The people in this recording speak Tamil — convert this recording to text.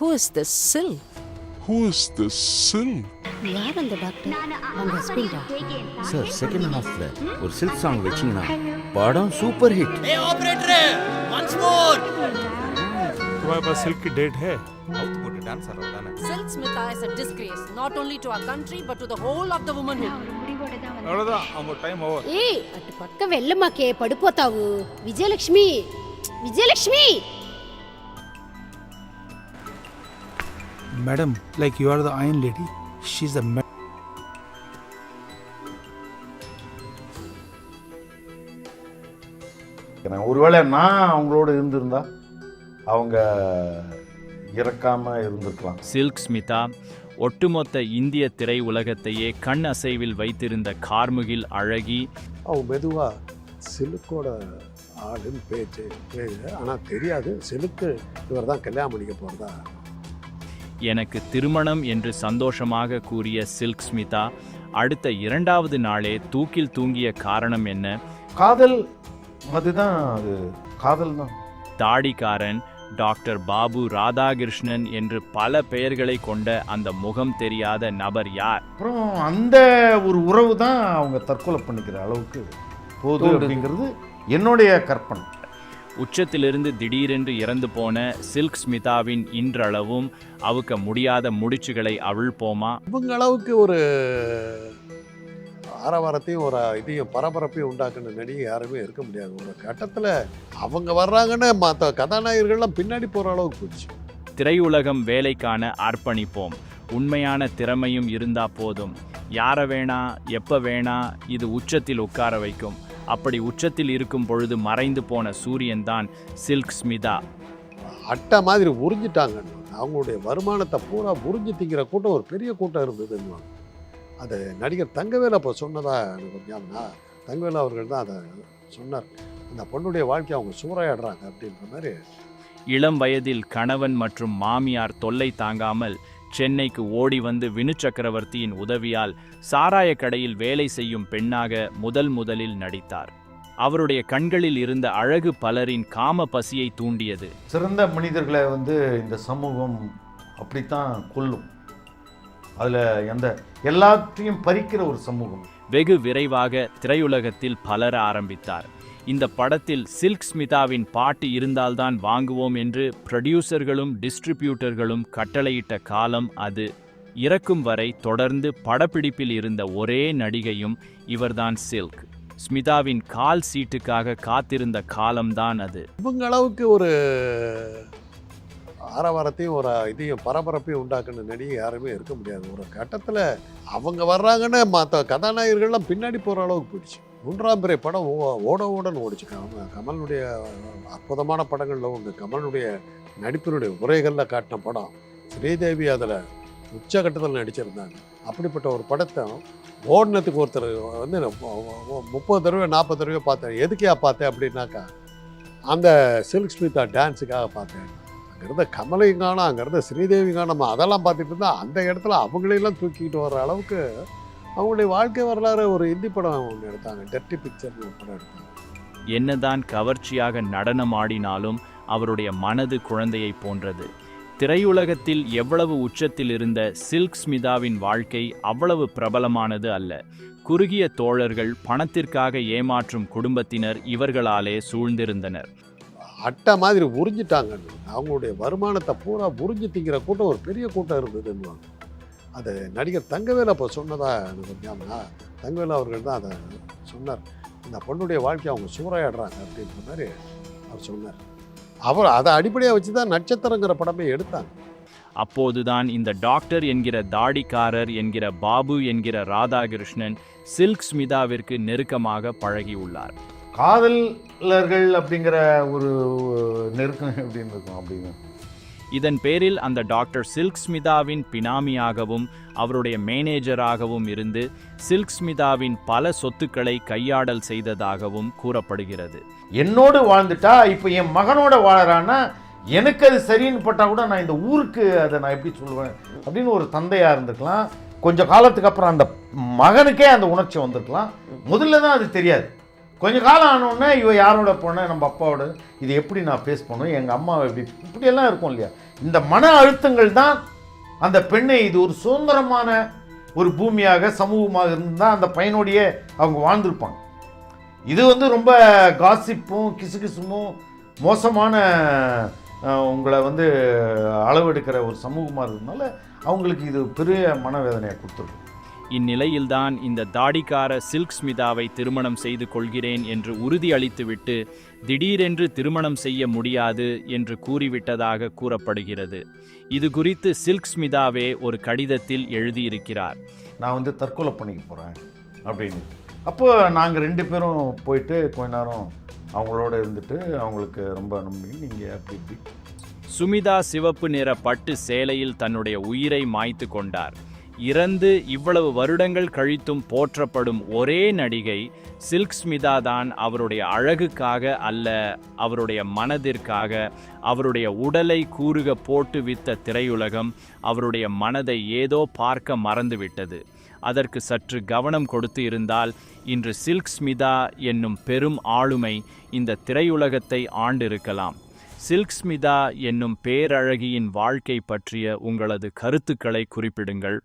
Who is this Sil? Who is this Sil? யார் அந்த டாக்டர் அவங்க ஹஸ்பண்டா சார் செகண்ட் ஹாஃப்ல ஒரு சில்க் சாங் வெச்சீங்கன்னா படம் சூப்பர் ஹிட் ஏ ஆபரேட்டர் ஒன்ஸ் மோர் तुम्हारे पास सिल्क की डेट है आउटपुट डांस कर रहा है Silk Smitha is a disgrace not only to our country but to the whole of the womanhood அவ்வளவுதான் அவங்க டைம் ஓவர் ஏய் அட்டு பக்கம் வெள்ளமாக்கே படுப்போத்தாவு Vijayalakshmi Vijayalakshmi Madam, like you are the Iron Lady, she's the ma- நான் ஒருவேளை நான் அவங்களோட இருந்திருந்தா அவங்க இறக்காம இருந்திருக்கலாம். சில்க் ஸ்மிதா ஒட்டுமொத்த இந்திய திரை உலகத்தையே கண் அசைவில் வைத்திருந்த கார்முகில் அழகி அவங்க மெதுவாக சிலுக்கோட ஆளுன்னு பேச்சு பேச்சு ஆனால் தெரியாது. சிலுக்கு இவர் தான் கல்யாணம் பண்ணிக்க போகிறதா எனக்கு திருமணம் என்று சந்தோஷமாக கூறிய சில்க் ஸ்மிதா அடுத்த இரண்டாவது நாளே தூக்கில் தூங்கிய காரணம் என்ன? காதல் அதுதான் அது. காதல் தான். தாடிக்காரன் டாக்டர் பாபு ராதாகிருஷ்ணன் என்று பல பெயர்களை கொண்ட அந்த முகம் தெரியாத நபர் யார்? அப்புறம் அந்த ஒரு உறவு தான் அவங்க தற்கொலை பண்ணிக்கிற அளவுக்கு போகுது அப்படிங்கிறது என்னுடைய கற்பனை. உச்சத்திலிருந்து திடீரென்று இறந்து போன சில்க் ஸ்மிதாவின் இன்றளவும் அவுக்க முடியாத முடிச்சுகளை அவிழ்ப்போமா இவங்க அளவுக்கு ஒரு ஆரவாரத்தையும் ஒரு இதையும் பரபரப்பையும் உண்டாக்குன நடிகை யாருமே இருக்க முடியாது. ஒரு கட்டத்தில் அவங்க வர்றாங்கன்னு மற்ற கதாநாயகர்கள்லாம் பின்னாடி போகிற அளவுக்கு போச்சு. திரையுலகம் வேலைக்கான அர்ப்பணிப்போம். உண்மையான திறமையும் இருந்தா போதும். யார வேணா எப்ப வேணா இது உச்சத்தில் உட்கார வைக்கும். அப்படி உச்சத்தில் இருக்கும் பொழுது மறைந்து போன சூரியன் தான் சில்க் ஸ்மிதா. அட்டை மாதிரி உறிஞ்சிட்டாங்க அவங்களுடைய வருமானத்தை பூரா உறிஞ்சி திங்கிற கூட்டம் ஒரு பெரிய கூட்டம் இருந்ததுன்னு அது நடிகர் தங்கவேலு அப்போ சொன்னதா எனக்கு ஞாபகம் தங்கவேலு அவர்கள் தான் அதை சொன்னார். அந்த பொண்ணுடைய வாழ்க்கையை அவங்க சூறையாடுறாங்க அப்படின்ற மாதிரி. இளம் வயதில் கணவன் மற்றும் மாமியார் தொல்லை தாங்காமல் சென்னைக்கு ஓடி வந்து வினு சக்கரவர்த்தியின் உதவியால் சாராய கடையில் வேலை செய்யும் பெண்ணாக முதல் முதலில் நடித்தார். அவருடைய கண்களில் இருந்த அழகு பலரின் காம பசியை தூண்டியது. சிறந்த மனிதர்களை வந்து இந்த சமூகம் அப்படித்தான் கொல்லும். அதில் எந்த எல்லாத்தையும் பறிக்கிற ஒரு சமூகம். வெகு விரைவாக திரையுலகத்தில் பலர ஆரம்பித்தார். இந்த படத்தில் சில்க் ஸ்மிதாவின் பாட்டு இருந்தால்தான் வாங்குவோம் என்று ப்ரொடியூசர்களும் டிஸ்ட்ரிபியூட்டர்களும் கட்டளையிட்ட காலம் அது. இறக்கும் வரை தொடர்ந்து படப்பிடிப்பில் இருந்த ஒரே நடிகையும் இவர்தான் சில்க். ஸ்மிதாவின் கால் சீட்டுக்காக காத்திருந்த காலம்தான் அது. இவங்க அளவுக்கு ஒரு ஆரவாரத்தையும் ஒரு இதையும் பரபரப்பையும் உண்டாக்குன நடிகை யாருமே இருக்க முடியாது. ஒரு கட்டத்தில் அவங்க வர்றாங்கன்னு மற்ற கதாநாயகர்கள்லாம் பின்னாடி போகிற அளவுக்கு போயிடுச்சு. மூன்றாம் பிறை படம் ஓ- ஓட ஓடன்னு ஓடிச்சு கமலுடைய அற்புதமான படங்களில் ஒன்று கமலுடைய நடிப்பினுடைய உரைகளில் காட்டின படம். ஸ்ரீதேவி அதில் உச்சகட்டத்தில் நடிச்சிருந்தாங்க. அப்படிப்பட்ட ஒரு படத்தை ஓடினத்துக்கு ஒருத்தர் வந்து முப்பது தடவை நாற்பது தடவை பார்த்தேன். எதுக்கையா பார்த்தேன் அப்படின்னாக்கா அந்த சில்க் ஸ்மிதா டான்ஸுக்காக பார்த்தேன். அங்கேருந்த கமலையும் காணும் அங்கேருந்த ஸ்ரீதேவி காணும். அதெல்லாம் பார்த்துட்டு இருந்தால் அந்த இடத்துல அவங்களையெல்லாம் தூக்கிக்கிட்டு வர அளவுக்கு அவங்களுடைய வாழ்க்கை வரலாறு ஒரு இந்தி படம் ஒன்று எடுத்தாங்க. டெர்ட்டி பிக்சர்னு ஒரு படம் எடுத்தாங்க. என்னதான் கவர்ச்சியாக நடனமாடினாலும் அவருடைய மனது குழந்தையைப் போன்றது. திரையுலகத்தில் எவ்வளவு உச்சத்தில் இருந்த சில்க் ஸ்மிதாவின் வாழ்க்கை அவ்வளவு பிரபலமானது அல்ல. குறுகிய தோழர்கள் பணத்திற்காக ஏமாற்றும் குடும்பத்தினர் இவர்களாலே சூழ்ந்திருந்தனர். அட்டை மாதிரி உறிஞ்சிட்டாங்க அவங்களுடைய வருமானத்தை பூரா உறிஞ்சி திங்கிற கூட்டம் ஒரு பெரிய கூட்டம் இருந்ததுன்னுவாங்க. அது நடிகர் தங்கவேலு அப்போ சொன்னதா எனக்கு ஞாபகம். தங்கவேலு அவர்கள் தான் அதை சொன்னார். இந்த பொண்ணுடைய வாழ்க்கையை அவங்க சூறையாடுறாங்க அப்படின்ற மாதிரி அவர் சொன்னார். அவர் அதை அடிப்படையாக வச்சு தான் நட்சத்திரங்கிற படமே எடுத்தாங்க. அப்போதுதான் இந்த டாக்டர் என்கிற தாடிக்காரர் என்கிற பாபு என்கிற ராதாகிருஷ்ணன் சில்க் ஸ்மிதாவிற்கு நெருக்கமாக பழகியுள்ளார் காதலர்கள் அப்படிங்கிற ஒரு நெருக்கம் எப்படின்னு இருக்கும் அப்படின்னு? இதன் பேரில் அந்த டாக்டர் சில்க் ஸ்மிதாவின் பினாமியாகவும் அவருடைய மேனேஜராகவும் இருந்து சில்க் ஸ்மிதாவின் பல சொத்துக்களை கையாடல் செய்ததாகவும் கூறப்படுகிறது. என்னோடு வாழ்ந்துட்டா இப்போ என் மகனோட வாழறான்னா எனக்கு அது சரின்னு பட்டால் கூட நான் இந்த ஊருக்கு அதை நான் எப்படி சொல்லுவேன் அப்படின்னு ஒரு தந்தையாக இருந்திருக்கலாம் கொஞ்சம் காலத்துக்கு அப்புறம் அந்த மகனுக்கே அந்த உணர்ச்சி வந்திருக்கலாம். முதல்ல தான் அது தெரியாது. கொஞ்சம் காலம் ஆனோடனே இவ யாரோட போனேன் நம்ம அப்பாவோட. இது எப்படி நான் ஃபேஸ் பண்ணுவேன்? எங்கள் அம்மாவை எப்படி இப்படியெல்லாம் இருக்கும் இல்லையா? இந்த மன அழுத்தங்கள் தான் அந்த பெண்ணை இது ஒரு சுதந்திரமான ஒரு பூமியாக சமூகமாக இருந்தால் அந்த பையனோடையே அவங்க வாழ்ந்திருப்பாங்க. இது வந்து ரொம்ப காசிப்பும் கிசுகிசுமும் மோசமான உங்களை வந்து அளவெடுக்கிற ஒரு சமூகமாக இருந்ததுனால அவங்களுக்கு இது பெரிய மனவேதனையை கொடுத்துருக்கு இந்நிலையில்தான் இந்த தாடிக்கார சில்க் ஸ்மிதாவை திருமணம் செய்து கொள்கிறேன் என்று உறுதியளித்துவிட்டு திடீரென்று திருமணம் செய்ய முடியாது என்று கூறிவிட்டதாக கூறப்படுகிறது. இது குறித்து சில்க் ஸ்மிதாவே ஒரு கடிதத்தில் எழுதியிருக்கிறார். நான் வந்து தற்கொலை பண்ணிக்க போகிறேன் அப்படின்னு. அப்போ நாங்கள் ரெண்டு பேரும் போயிட்டு கொஞ்ச நேரம் அவங்களோட இருந்துட்டு அவங்களுக்கு ரொம்ப நம்பி நீங்கள் அப்படி இப்படி. சுமிதா சிவப்பு நிற பட்டு சேலையில் தன்னுடைய உயிரை மாய்த்து கொண்டார். இறந்து இவ்வளவு வருடங்கள் கழித்தும் போற்றப்படும் ஒரே நடிகை சில்க் ஸ்மிதா தான் அவருடைய அழகுக்காக அல்ல அவருடைய மனதிற்காக அவருடைய உடலை கூறுக போட்டு வித்த திரையுலகம் அவருடைய மனதை ஏதோ பார்க்க மறந்துவிட்டது. அதற்கு சற்று கவனம் கொடுத்து இருந்தால் இன்று சில்க் ஸ்மிதா என்னும் பெரும் ஆளுமை இந்த திரையுலகத்தை ஆண்டிருக்கலாம். சில்க் ஸ்மிதா என்னும் பேரழகியின் வாழ்க்கை பற்றிய உங்களது கருத்துக்களை குறிப்பிடுங்கள்.